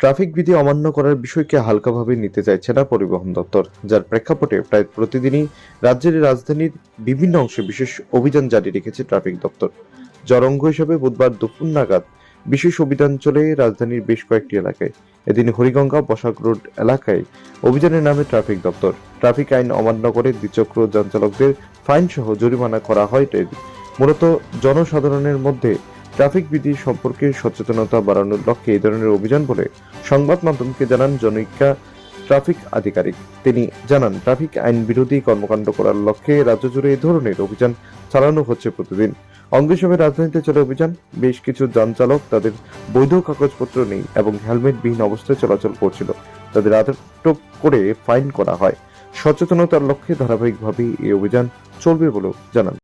Traffic বিধি অমান্য করার বিষয়কে হালকাভাবে নিতে চাইছে না পরিবহন দপ্তর, যার প্রেক্ষাপটে প্রায় প্রতিদিনই রাজ্যের রাজধানীর বিভিন্ন অংশে বিশেষ অভিযান জারি রেখেছে ট্রাফিক দপ্তর। জরঙ্গ হিসেবে বুধবার দুপুর নাগাদ বিশেষ অভিযান চলে রাজধানীর বেশ কয়েকটি এলাকায়। এদিন হরিগঙ্গা বসাক রোড এলাকায় অভিযানের নামে ট্রাফিক দপ্তর। ট্রাফিক আইন অমান্য করে দ্বিচক্র যান চালকদের ফাইন সহ জরিমানা করা হয় মূলত জনসাধারণের মধ্যে ট্রাফিক বিধি সম্পর্কে সচেতনতা বাড়ানোর লক্ষ্যে এই ধরনের অভিযান বলে সংবাদ মাধ্যমকে জানান জনৈকা ট্রাফিক আধিকারিক। তিনি জানান, ট্রাফিক আইন বিরোধী কর্মকাণ্ড করার লক্ষ্যে রাজ্য জুড়ে এ ধরনের অভিযান চালানো হচ্ছে প্রতিদিন। অঙ্গ হিসেবে রাজধানীতে চলে অভিযান। বেশ কিছু যান চালক তাদের বৈধ কাগজপত্র নেই এবং হেলমেটবিহীন অবস্থায় চলাচল করছিল। তাদের আটক করে ফাইন করা হয়। সচেতনতার লক্ষ্যে ধারাবাহিকভাবে এই অভিযান চলবে বলেও জানান।